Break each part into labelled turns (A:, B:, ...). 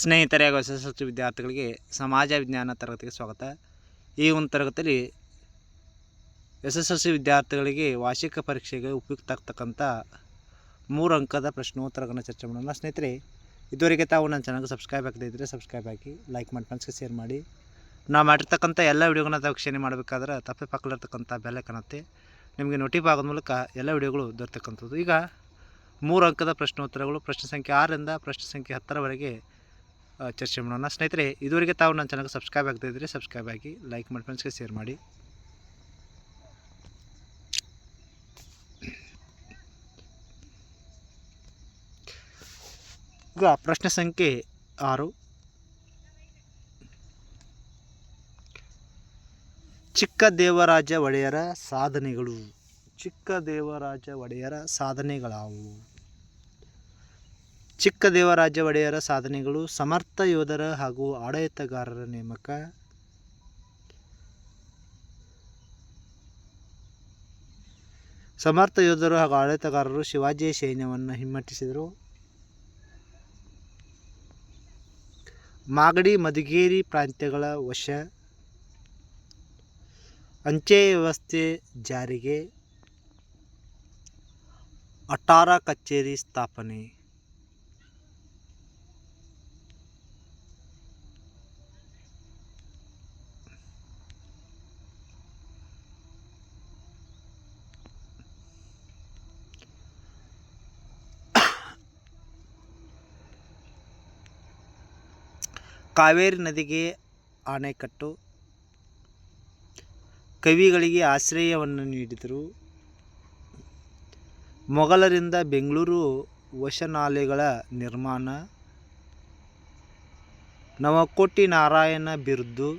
A: ಸ್ನೇಹಿತರೆ ಹಾಗೂ S S L C ವಿದ್ಯಾರ್ಥಿಗಳಿಗೆ ಸಮಾಜ ವಿಜ್ಞಾನ ತರಗತಿಗೆ ಸ್ವಾಗತ. ಈ ಒಂದು ತರಗತಿಯಲ್ಲಿ ಎಸ್ ಎಸ್ ಎಲ್ ಸಿ ವಿದ್ಯಾರ್ಥಿಗಳಿಗೆ ವಾರ್ಷಿಕ ಪರೀಕ್ಷೆಗೆ ಉಪಯುಕ್ತ ಆಗ್ತಕ್ಕಂಥ ಮೂರು ಅಂಕದ ಪ್ರಶ್ನೋತ್ತರಗಳನ್ನು ಚರ್ಚೆ ಮಾಡೋಣ. ಸ್ನೇಹಿತರೆ, ಇದುವರೆಗೆ ತಾವು ನನ್ನ ಚಾನಲ್ಗೆ ಸಬ್ಸ್ಕ್ರೈಬ್ ಆಗದೇ ಇದ್ದರೆ ಸಬ್ಸ್ಕ್ರೈಬ್ ಆಗಿ ಲೈಕ್ ಮಾಡಿ ಫ್ರೆಂಡ್ಸ್ಗೆ ಶೇರ್ ಮಾಡಿ. ನಾವು ಮಾಡಿರ್ತಕ್ಕಂಥ ಎಲ್ಲ ವಿಡಿಯೋಗಳನ್ನ ತಾವು ವೀಕ್ಷಣೆ ಮಾಡಬೇಕಾದ್ರೆ ತಪ್ಪೆ ಪಕ್ಕಲಿರ್ತಕ್ಕಂಥ ಬೆಲೆ ಕಾಣುತ್ತೆ ನಿಮಗೆ ನೋಟಿಫ್ ಆಗೋದ ಮೂಲಕ ಎಲ್ಲ ವಿಡಿಯೋಗಳು ದೊರೆತಕ್ಕಂಥದ್ದು. ಈಗ ಮೂರು ಅಂಕದ ಪ್ರಶ್ನೋತ್ತರಗಳು, ಪ್ರಶ್ನೆ ಸಂಖ್ಯೆ ಆರರಿಂದ ಪ್ರಶ್ನೆ ಸಂಖ್ಯೆ ಹತ್ತರವರೆಗೆ ಚರ್ಚೆ ಮಾಡೋಣ. ಸ್ನೇಹಿತರೆ, ಇದುವರೆಗೆ ತಾವು ನನ್ನ ಚಾನಲ್ಗೆ ಸಬ್ಸ್ಕ್ರೈಬ್ ಆಗದೇ ಇದ್ದರೆ ಸಬ್ಸ್ಕ್ರೈಬ್ ಆಗಿ ಲೈಕ್ ಮಾಡಿ ಫ್ರೆಂಡ್ಸ್ಗೆ ಶೇರ್ ಮಾಡಿ. ಈಗ ಪ್ರಶ್ನೆ ಸಂಖ್ಯೆ ಆರು. ಚಿಕ್ಕ ದೇವರಾಜ ಒಡೆಯರ ಸಾಧನೆಗಳು. ಚಿಕ್ಕ ದೇವರಾಜ ಒಡೆಯರ ಸಾಧನೆಗಳಾವು. ಚಿಕ್ಕ ದೇವರಾಜ ಒಡೆಯರ ಸಾಧನೆಗಳು ಸಮರ್ಥ ಯೋಧರ ಹಾಗೂ ಆಡಳಿತಗಾರರ ನೇಮಕ. ಸಮರ್ಥ ಯೋಧರು ಹಾಗೂ ಆಡಳಿತಗಾರರು ಶಿವಾಜಿಯ ಸೈನ್ಯವನ್ನು ಹಿಮ್ಮೆಟ್ಟಿಸಿದರು. ಮಾಗಡಿ, ಮಧುಗೇರಿ ಪ್ರಾಂತ್ಯಗಳ ವಶ. ಅಂಚೆ ವ್ಯವಸ್ಥೆ ಜಾರಿಗೆ. ಅಟಾರ ಕಚೇರಿ ಸ್ಥಾಪನೆ. ಕಾವೇರಿ ನದಿಗೆ ಆಣೆಕಟ್ಟು ಕವಿಗಳಿಗೆ ಆಶ್ರಯವನ್ನು ನೀಡಿದರು. ಮೊಘಲರಿಂದ ಬೆಂಗಳೂರು ವಶನಾಲೆಗಳ ನಿರ್ಮಾಣ ನವಕೋಟಿ ನಾರಾಯಣ ಬಿರುದು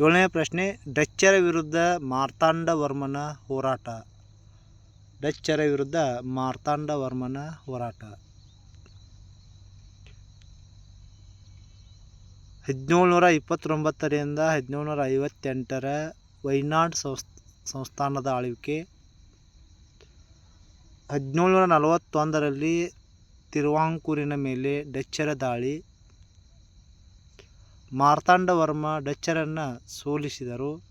A: ಏಳನೇ ಪ್ರಶ್ನೆ, ಡಚ್ಚರ ವಿರುದ್ಧ ಮಾರ್ತಾಂಡವರ್ಮನ ಹೋರಾಟ. ಡಚ್ಚರ ವಿರುದ್ಧ ಮಾರ್ತಾಂಡವರ್ಮನ ಹೋರಾಟ. ಹದಿನೇಳುನೂರ ಇಪ್ಪತ್ತೊಂಬತ್ತರಿಂದ ಹದಿನೇಳುನೂರ ಐವತ್ತೆಂಟರ ವೈನಾಡ್ ಸಂಸ್, ಸಂಸ್ಥಾನದ ಆಳ್ವಿಕೆ. ಹದಿನೇಳುನೂರ ನಲವತ್ತೊಂದರಲ್ಲಿ ತಿರುವಾಂಕೂರಿನ ಮೇಲೆ ಡಚ್ಚರ ದಾಳಿ. ಮಾರ್ತಾಂಡವರ್ಮ ಡಚ್ಚರನ್ನು ಸೋಲಿಸಿದರು.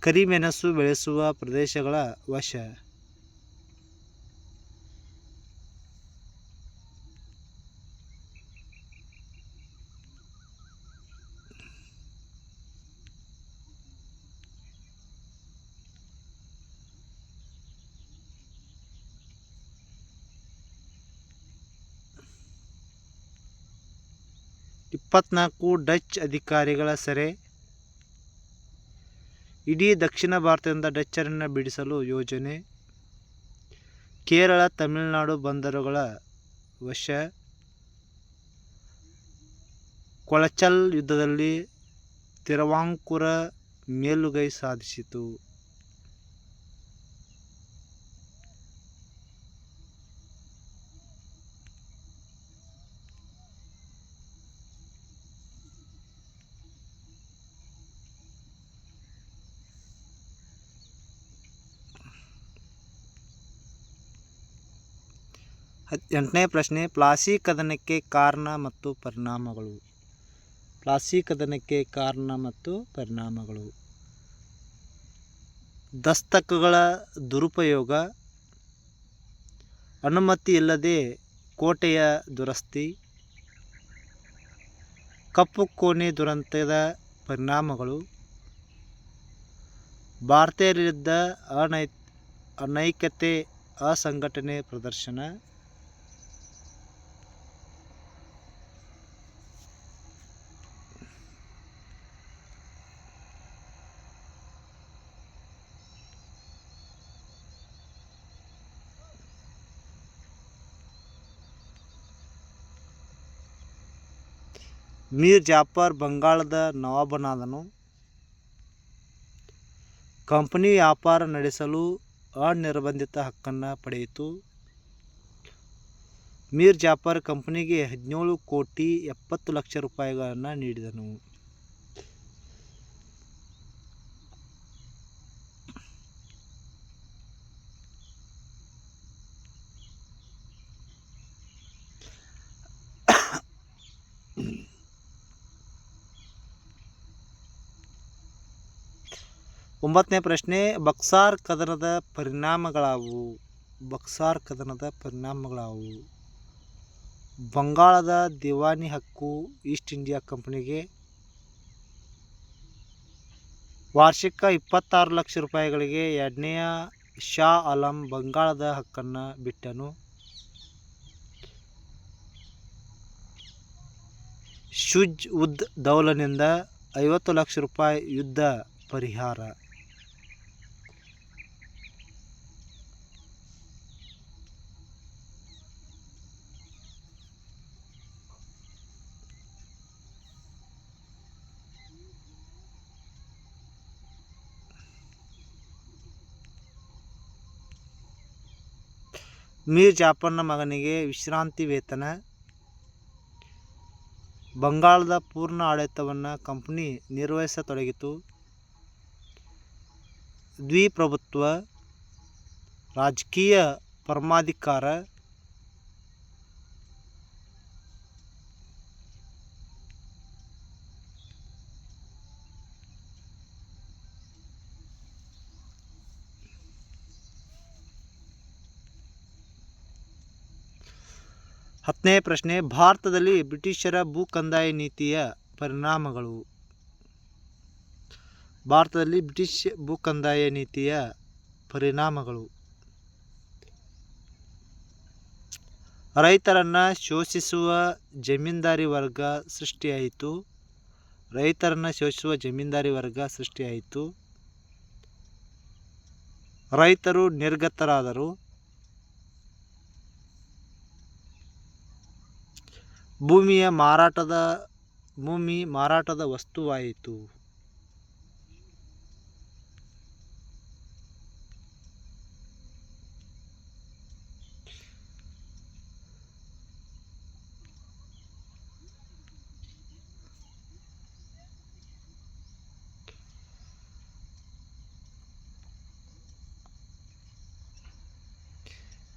A: ಕರಿಮೆಣಸು ಬೆಳೆಸುವ ಪ್ರದೇಶಗಳ ವಶ. ಇಪ್ಪತ್ನಾಲ್ಕು ಡಚ್ ಅಧಿಕಾರಿಗಳ ಸೆರೆ. ಇಡೀ ದಕ್ಷಿಣ ಭಾರತದಿಂದ ಡಚ್ಚರನ್ನು ಬಿಡಿಸಲು ಯೋಜನೆ. ಕೇರಳ, ತಮಿಳುನಾಡು ಬಂದರುಗಳ ವಶ. ಕೊಳಚಲ್ ಯುದ್ಧದಲ್ಲಿ ತಿರುವಾಂಕೂರ ಮೇಲುಗೈ ಸಾಧಿಸಿತು. ಎಂಟನೇ ಪ್ರಶ್ನೆ, ಪ್ಲಾಸಿ ಕದನಕ್ಕೆ ಕಾರಣ ಮತ್ತು ಪರಿಣಾಮಗಳು. ಪ್ಲಾಸಿ ಕದನಕ್ಕೆ ಕಾರಣ ಮತ್ತು ಪರಿಣಾಮಗಳು. ದಸ್ತಕಗಳ ದುರುಪಯೋಗ. ಅನುಮತಿ ಇಲ್ಲದೆ ಕೋಟೆಯ ದುರಸ್ತಿ. ಕಪ್ಪು ಕೋಣೆ ದುರಂತದ ಪರಿಣಾಮಗಳು. ಭಾರತೀಯರಿದ್ದ ಅನೈ, ಅನೈಕ್ಯತೆ ಅಸಂಘಟನೆ ಪ್ರದರ್ಶನ. ಮೀರ್ ಜಾಫರ್ ಬಂಗಾಳದ ನವಾಬನಾದನು. ಕಂಪನಿ ವ್ಯಾಪಾರ ನಡೆಸಲು ಅನಿರ್ಬಂಧಿತ ಹಕ್ಕನ್ನು ಪಡೆಯಿತು. ಮೀರ್ ಜಾಫರ್ ಕಂಪನಿಗೆ ಹದಿನೇಳು ಕೋಟಿ ಎಪ್ಪತ್ತು ಲಕ್ಷ ರೂಪಾಯಿಗಳನ್ನು ನೀಡಿದನು. ಒಂಬತ್ತನೇ ಪ್ರಶ್ನೆ, ಬಕ್ಸಾರ್ ಕದನದ ಪರಿಣಾಮಗಳಾವು, ಬಕ್ಸಾರ್ ಕದನದ ಪರಿಣಾಮಗಳಾವು. ಬಂಗಾಳದ ದಿವಾನಿ ಹಕ್ಕು ಈಸ್ಟ್ ಇಂಡಿಯಾ ಕಂಪನಿಗೆ ವಾರ್ಷಿಕ ಇಪ್ಪತ್ತಾರು ಲಕ್ಷ ರೂಪಾಯಿಗಳಿಗೆ ಎರಡನೆಯ ಶಾ ಆಲಂ ಬಂಗಾಳದ ಹಕ್ಕನ್ನು ಬಿಟ್ಟನು. ಶುಜ್ ಉದ್ ದೌಲನಿಂದ ಐವತ್ತು ಲಕ್ಷ ರೂಪಾಯಿ ಯುದ್ಧ ಪರಿಹಾರ. ಮೀರ್ ಜಾಫರ್ನ ಮಗನಿಗೆ ವಿಶ್ರಾಂತಿ ವೇತನ. ಬಂಗಾಳದ ಪೂರ್ಣ ಆಡಳಿತವನ್ನು ಕಂಪನಿ ನಿರ್ವಹಿಸತೊಡಗಿತು. ದ್ವಿಪ್ರಭುತ್ವ ರಾಜಕೀಯ ಪರಮಾಧಿಕಾರ ಹತ್ತನೇ ಪ್ರಶ್ನೆ, ಭಾರತದಲ್ಲಿ ಬ್ರಿಟಿಷರ ಭೂ ಕಂದಾಯ ನೀತಿಯ ಪರಿಣಾಮಗಳು. ಭಾರತದಲ್ಲಿ ಬ್ರಿಟಿಷ್ ಭೂ ಕಂದಾಯ ನೀತಿಯ ಪರಿಣಾಮಗಳು. ರೈತರನ್ನು ಶೋಷಿಸುವ ಜಮೀನ್ದಾರಿ ವರ್ಗ ಸೃಷ್ಟಿಯಾಯಿತು. ರೈತರನ್ನು ಶೋಷಿಸುವ ಜಮೀನ್ದಾರಿ ವರ್ಗ ಸೃಷ್ಟಿಯಾಯಿತು. ರೈತರು ನಿರ್ಗತರಾದರು. ಭೂಮಿಯ ಮಾರಾಟದ ಭೂಮಿ ಮಾರಾಟದ ವಸ್ತುವಾಯಿತು.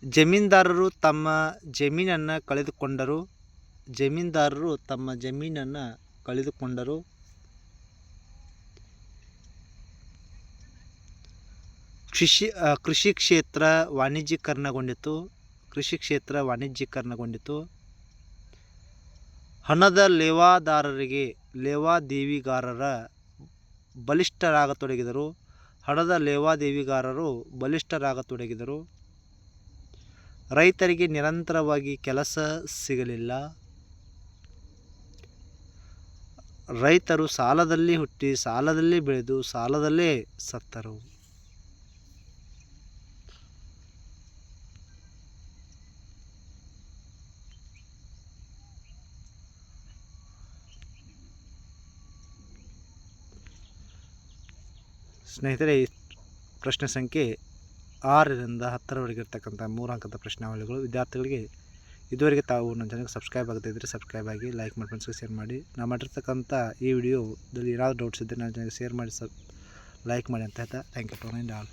A: ಜಮೀನ್ದಾರರು ತಮ್ಮ ಜಮೀನನ್ನು ಕಳೆದುಕೊಂಡರು. ಜಮೀನ್ದಾರರು ತಮ್ಮ ಜಮೀನನ್ನು ಕಳೆದುಕೊಂಡರು. ಕೃಷಿ ಕೃಷಿ ಕ್ಷೇತ್ರ ವಾಣಿಜ್ಯೀಕರಣಗೊಂಡಿತು ಕೃಷಿ ಕ್ಷೇತ್ರ ವಾಣಿಜ್ಯೀಕರಣಗೊಂಡಿತು ಹಣದ ಲೇವಾದಾರರಿಗೆ ಲೇವಾದೇವಿಗಾರರ ಬಲಿಷ್ಠರಾಗತೊಡಗಿದರು. ಹಣದ ಲೇವಾದೇವಿಗಾರರು ಬಲಿಷ್ಠರಾಗತೊಡಗಿದರು. ರೈತರಿಗೆ ನಿರಂತರವಾಗಿ ಕೆಲಸ ಸಿಗಲಿಲ್ಲ. ರೈತರು ಸಾಲದಲ್ಲಿ ಹುಟ್ಟಿ ಸಾಲದಲ್ಲಿ ಬೆಳೆದು ಸಾಲದಲ್ಲೇ ಸತ್ತರು. ಸ್ನೇಹಿತರೆ ಪ್ರಶ್ನೆ ಸಂಖ್ಯೆ ಆರರಿಂದ ಹತ್ತರವರೆಗೆ ಇರ್ತಕ್ಕಂಥ ಮೂರು ಅಂಕದ ಪ್ರಶ್ನಾವಳಿಗಳು ವಿದ್ಯಾರ್ಥಿಗಳಿಗೆ ಇದುವರೆಗೆ ತಾವು ನನ್ನ ಚಾನಲ್ಗೆ ಸಬ್ಸ್ಕ್ರೈಬ್ ಆಗದೇ ಇದ್ದರೆ ಸಬ್ಸ್ಕ್ರೈಬ್ ಆಗಿ ಲೈಕ್ ಮಾಡಿ ಫ್ರೆಂಡ್ಸ್ಗೆ ಶೇರ್ ಮಾಡಿ. ನಾನು ಮಾಡಿರ್ತಕ್ಕಂಥ ಈ ವಿಡಿಯೋದಲ್ಲಿ ಏನಾದರೂ ಡೌಟ್ಸ್ ಇದ್ದರೆ ನನ್ನ ಚಾನಲ್ಗೆ ಶೇರ್ ಮಾಡಿ ಸಬ್ ಲೈಕ್ ಮಾಡಿ ಅಂತ ಹೇಳ್ತಾ ಥ್ಯಾಂಕ್ ಯು ಫಾರ್ ಆಲ್